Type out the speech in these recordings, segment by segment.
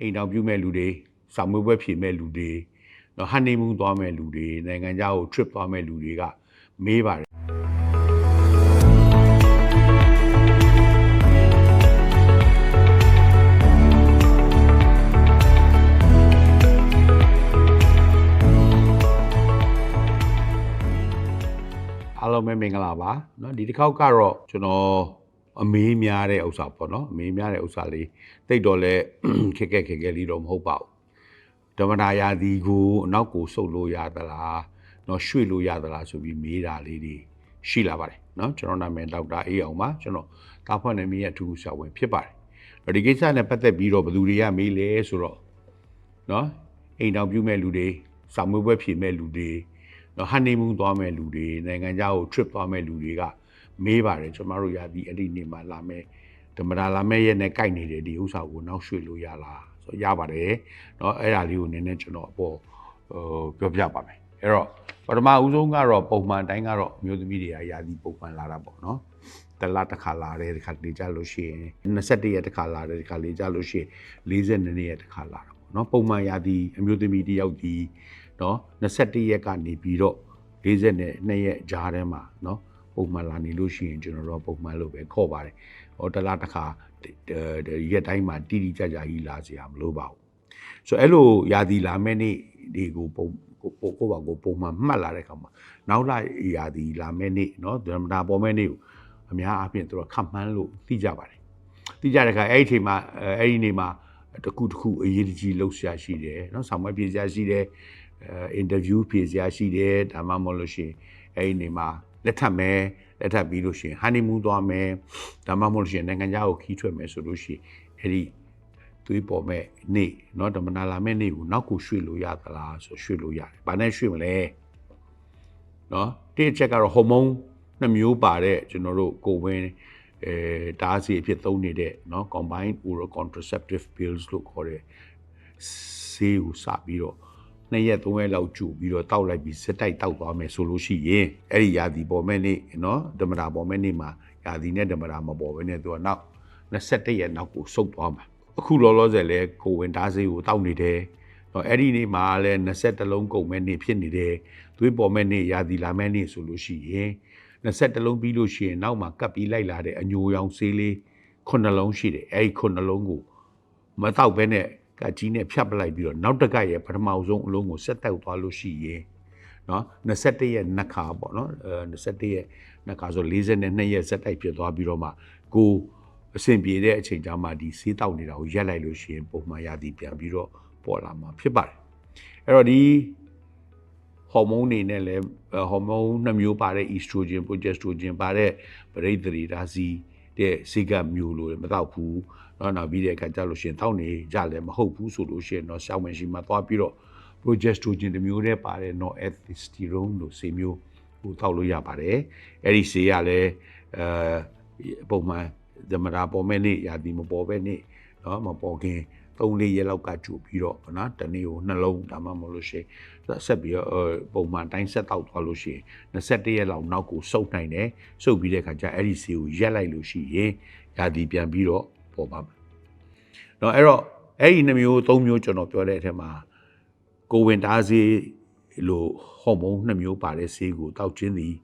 အိမ်တော်ပြုမဲ့လူတွေစာမွေးပွဲဖြေမဲ့လူတွေနော်ဟန်နီမူးသွားမဲ့လူတွေနိုင်ငံခြားကို trip သွားမဲ့လူတွေကမေးပါတယ် အားလုံးပဲမင်္ဂလာပါเนาะဒီတစ်ခေါက်ကတော့ကျွန်တော် အမေးများတဲ့ဥစ္စာပေါ့နော်အမေးများတဲ့ဥစ္စာလေးတိတ်တော့လဲခက်ခက်ခက်ခက်လေးတော့မဟုတ်ပါဘူးဓမ္မတာယာဒီကိုအနောက်ကိုစုပ်လို့ရသလားနော်ရွှေ့လို့ရသလားဆိုပြီးမေးတာလေးတွေရှိလာပါတယ်နော်ကျွန်တော်နာမည်ဒေါက်တာအေးအောင်ပါကျွန်တော်တာဖွင့်နေမိရဲ့အထူးဆရာဝန်ဖြစ်ပါတယ်ဒီကိစ္စနဲ့ပတ်သက်ပြီးတော့ဘယ်သူတွေကမေးလဲဆိုတော့နော်အိမ်တောင်ပြုမဲ့လူတွေစာမွေးပွဲဖြေမဲ့လူတွေနော်ဟန်နီမူးသွားမဲ့လူတွေနိုင်ငံခြားကို trip သွားမဲ့လူတွေက မေးပါတယ်ကျွန်တော်တို့ရသည်အဲ့ဒီနေ့မှာလာမဲ့ဓမ္မဒါလာမဲ့ရဲ့နဲ့ကြိုက်နေတဲ့ဒီဥစ္စာကိုနောက်ရွှေ့လို့ရလားဆိုရပါတယ်เนาะအဲ့ဒါလေးကိုနည်းနည်းကျွန်တော်အပေါ်ဟိုပြောပြပါမယ်အဲ့တော့ပထမဦးဆုံးကတော့ပုံမှန်တိုင်းကတော့အမျိုးသမီးတွေကရာသီပုံမှန်လာတာပေါ့เนาะတလားတစ်ခါလာတယ်တစ်ခါလေကြလို့ရှိရင်21ရက်တစ်ခါလာတယ်တစ်ခါလေကြလို့ရှိရင်42ရက်တစ်ခါလာတာပေါ့เนาะပုံမှန်ရာသီအမျိုးသမီးတယောက်ဒီเนาะ21ရက်ကနေပြီးတော့42ရက်ကြားထဲမှာเนาะ ပုံမှန်လာနေလို့ရှိရင်ကျွန်တော်တို့ပုံမှန်လို့ပဲခေါ်ပါတယ်။ဟောတလားတစ်ခါရက်တိုင်းမှာတိတိကျကျကြီးလာစရာမလိုပါဘူး။ဆိုအဲ့လိုရာသီလာမဲ့နေ့ဒီကိုပုံကိုကိုပါကိုပုံမှန်မှတ်လာတဲ့အခါမှာနောက်လာရာသီလာမဲ့နေ့နော်ဓမ္မတာပေါ်မဲ့နေ့ကိုအများအားဖြင့်သူတို့ခတ်မှန်းလို့သိကြပါတယ်။သိကြတဲ့အခါအဲ့ဒီအချိန်မှာအဲ့ဒီနေ့မှာတခုတခုအရေးကြီးလောက်ဆရာရှိတယ်နော်ဆောင်မပြေဆရာရှိတယ်အင်တာဗျူးပြေဆရာရှိတယ်ဒါမှမဟုတ်လို့ရှိရင်အဲ့ဒီနေမှာ လက်ထပ်မယ်လက်ထပ်ပြီးလို့ရှိရင်ဟန်နီမူးသွားမယ်ဒါမှမဟုတ်လို့ရှိရင်နိုင်ငံခြားကိုခီးထွက်မယ်ဆိုလို့ရှိရင်အဲ့ဒီသွေးပေါ်မဲ့နေ့เนาะဓမ္မနာလာမဲ့နေ့ကိုနောက်ကိုရွှေ့လို့ရသလားဆိုရွှေ့လို့ရတယ်။ဘာနဲ့ရွှေ့မလဲ။เนาะတစ်ချက်ကတော့ဟော်မုန်းနှမျိုးပါတဲ့ကျွန်တော်တို့ကိုယ်ဝင်အဲတားစီအဖြစ်သုံးနေတဲ့เนาะ combined oral contraceptive pills လို့ခေါ်တဲ့ဆေးကိုစပြီးတော့ 2ရက်3ရက်လောက်ကြူပြီးတော့တောက်လိုက်ပြီးစက်တိုက်တောက်သွားမယ်ဆိုလို့ရှိရင်အဲ့ဒီယာဒီပေါ်မဲ့နေ့နော်ဓမ္မတာပေါ်မဲ့နေ့မှာယာဒီနဲ့ဓမ္မတာမပေါ်ဘဲနဲ့သူကနောက်21ရက်နောက်ကိုစုပ်သွားမှာအခုလောလောဆယ်လဲကိုဝင်ဒါဆေးကိုတောက်နေတယ်နော်အဲ့ဒီနေ့မှာလဲ21လုံးကုန်မဲ့နေ့ဖြစ်နေတယ်သွေးပေါ်မဲ့နေ့ယာဒီလာမဲ့နေ့ဆိုလို့ရှိရင်21လုံးပြီးလို့ရှိရင်နောက်မှာကပ်ပြီးလိုက်လာတဲ့အညိုရောင်ဆေးလေး9လုံးရှိတယ်အဲ့ဒီ9လုံးကိုမတောက်ဘဲနဲ့ ကကြီးနဲ့ဖြတ်ပလိုက်ပြီးတော့နောက်တစ်ကရဲ့ပထမဆုံးအလုံးကိုဆက်တောက်သွားလို့ရှိရင်နော်21ရက်နှစ်ခါပေါ့နော်အဲ21ရက်နှစ်ခါဆို42ရက်ဆက်တိုက်ဖြစ်သွားပြီးတော့မှကိုအဆင်ပြေတဲ့အချိန်ကြာမှဒီဆေးတောက်နေတာကိုရက်လိုက်လို့ရှိရင်ပုံမှန်ရသည်ပြန်ပြီးတော့ပေါ်လာမှာဖြစ်ပါတယ်အဲ့တော့ဒီဟော်မုန်းတွေနဲ့လည်းဟော်မုန်းနှမျိုးပါတဲ့ estrogen progesterone ပါတဲ့ပရိသေရီဓာစီ တဲ့ဆေးကမျိုးလို့မတော့ဘူးเนาะနောက်ပြီးတဲ့အခါကျလို့ရှိရင်တောက်နေကြလည်းမဟုတ်ဘူးဆိုလို့ရှိရင်တော့ရှောင်းဝင်ရှိမှသွားပြီးတော့ progesterone တစ်မျိုးတည်းပါတယ် norethistérone လို့ဆေးမျိုးကိုတောက်လို့ရပါတယ်အဲ့ဒီဆေးကလည်းအဲပုံမှန်သမရာပေါ်မဲ့နေ့ရာသီမပေါ်ပဲနေ့เนาะမပေါ်ခင် 3-4ရက်လောက်ကကြိုပြီးတော့နော်တနေ့ကိုနှလုံးဒါမှမဟုတ်လို့ရှိရင်ဆက်ပြီးတော့ပုံမှန်တိုင်းဆက်တောက်သွားလို့ရှိရင်21ရက်လောက်နောက်ကိုစုပ်နိုင်တယ်စုပ်ပြီးတဲ့အခါကျအဲ့ဒီဆေးကိုရက်လိုက်လို့ရှိရင်ရာသီပြန်ပြီးတော့ပေါ်ပါမယ်။နော်အဲ့တော့အဲ့ဒီနှမျိုး၃မျိုးကျွန်တော်ပြောတဲ့အထက်မှာကိုဝင်တားဆေးလို့ဟော်မုန်းနှမျိုးပါတဲ့ဆေးကိုတောက်ခြင်းသည်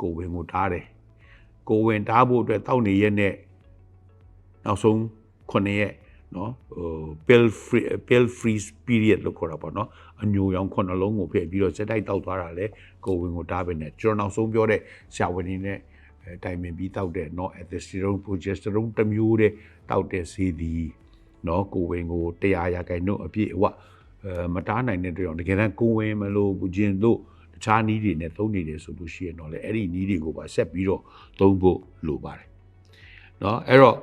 ကိုဝင်ကိုတားတယ်။ကိုဝင်တားဖို့အတွက်တောက်နေရက်နဲ့နောက်ဆုံး9ရက် နော်ဟို pill free pill free period လို့ခေါ်တာပေါ့နော်အညိုရောင်ခုနှလုံးကိုဖျက်ပြီးတော့စက်တိုက်တောက်သွားတာလေကိုဝင်ကိုတားပဲနဲ့ကျွန်တော်နောက်ဆုံးပြောတဲ့ဆရာဝန်ကြီးနဲ့အဲတိုင်ပင်ပြီးတောက်တဲ့ no aldosterone progesterone တစ်မျိုးတဲ့တောက်တဲ့ဆေးသည်နော်ကိုဝင်ကို100ရာခိုင်နှုန်းအပြည့်အဝအဲမတားနိုင်တဲ့တောင်တကယ်တမ်းကိုဝင်မလို့ဘူးခြင်းတို့တခြားနည်းတွေနဲ့သုံးနေတယ်ဆိုလို့ရှိရင်တော့လေအဲ့ဒီနည်းတွေကိုပါဆက်ပြီးတော့သုံးဖို့လိုပါတယ်နော်အဲ့တော့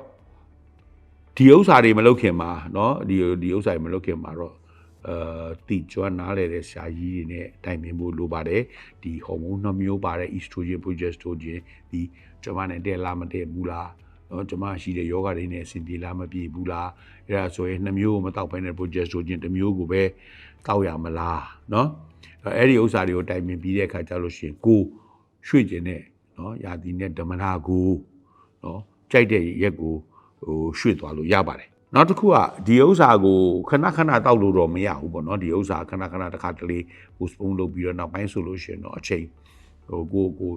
ဒီဥစ္စာတွေမလုပ်ခင်မှာเนาะဒီဒီဥစ္စာတွေမလုပ်ခင်မှာတော့အာတီကျွမ်းနားလေတဲ့ဆရာကြီးတွေနဲ့တိုင်ပင်ဖို့လိုပါတယ်ဒီဟော်မုန်းနှမျိုးပါတဲ့ estrogen progesterone ဒီကျွန်မနဲ့တဲ့လားမတဲ့ဘူးလားเนาะကျွန်မရှိတဲ့ယောဂတွေနဲ့အဆင်ပြေလားမပြေဘူးလားအဲ့ဒါဆိုရင်နှမျိုးကိုမတောက်ဘဲနဲ့ progesterone တစ်မျိုးကိုပဲတောက်ရမလားเนาะအဲ့ဒီဥစ္စာတွေကိုတိုင်ပင်ပြီးတဲ့အခါကျလို့ရှိရင်ကိုရွှေ့ခြင်းနဲ့เนาะယာတီနဲ့ဓမ္မနာကိုเนาะကြိုက်တဲ့ရက်ကို ဟိုရွှေ့သွားလို့ရပါတယ်နောက်တစ်ခုကဒီဥစ္စာကိုခဏခဏတောက်လို့တော့မရဘူးပေါ့နော်ဒီဥစ္စာခဏခဏတစ်ခါတလေ postpone လုပ်ပြီးတော့နောက်ပိုင်းဆိုလို့ရှိရင်တော့အချိန်ဟိုကိုကို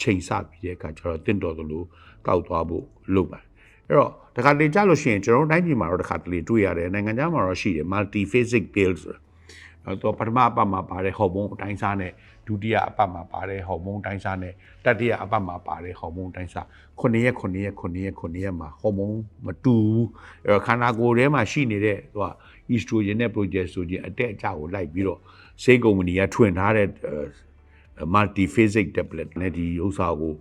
ချိန်ဆပြီးတဲ့အခါကျတော့တင့်တော်သလိုတောက်သွားဖို့လုပ်ပါတယ်အဲ့တော့တခါတလေကြလို့ရှိရင်ကျွန်တော်တို့တိုင်းပြည်မှာတော့တခါတလေတွေ့ရတယ်နိုင်ငံခြားမှာတော့ရှိတယ် multiphasic pills ဆိုတာ အဲ့တော့ပထမအပတ်မှာပါတဲ့ဟော်မုန်းအတိုင်းစားနဲ့ဒုတိယအပတ်မှာပါတဲ့ဟော်မုန်းအတိုင်းစားနဲ့တတိယအပတ်မှာပါတဲ့ဟော်မုန်းအတိုင်းစား9ရက်9ရက်9ရက်9ရက်မှာဟော်မုန်းမတူဘူးအဲ့တော့ခန္ဓာကိုယ်ထဲမှာရှိနေတဲ့သူက estrogen နဲ့ progesterone အတက်အကျကိုလိုက်ပြီးတော့ဆေးကုမ္ပဏီကထွင်ထားတဲ့ multiphasic tablet နဲ့ဒီဥစ္စာကို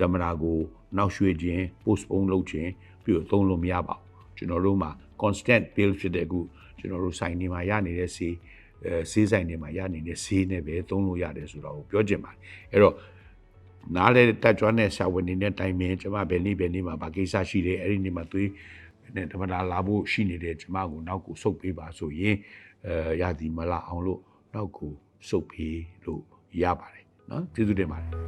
ဓမ္မနာကိုနောက်ရွှေ့ခြင်း postpone လုပ်ခြင်းပြီးတော့သုံးလို့မရပါဘူးကျွန်တော်တို့မှာ constant bill ဖြစ်တဲ့အခုကျွန်တော်တို့ဆိုင်နေမှာရနေတဲ့ဆေး အဲဈေးဆိုင်တွေမှာရနေတဲ့ဈေးနဲ့ပဲသုံးလို့ရတယ်ဆိုတာကိုပြောချင်ပါတယ်အဲ့တော့နားလဲတက်ကြွတဲ့ဆရာဝန်တွေနဲ့တိုင်ပင်ကျွန်မဘယ်နေ့ဘယ်နေ့မှာဗာကိစ္စရှိတယ်အဲ့ဒီနေ့မှာသွေးနဲ့ဓမ္မတာလာဖို့ရှိနေတယ်ကျွန်မကိုနောက်ကိုစုပ်ပေးပါဆိုရင်အဲရာသီမလာအောင်လို့နောက်ကိုစုပ်ပေးလို့ရပါတယ်နော်ကျေးဇူးတင်ပါတယ်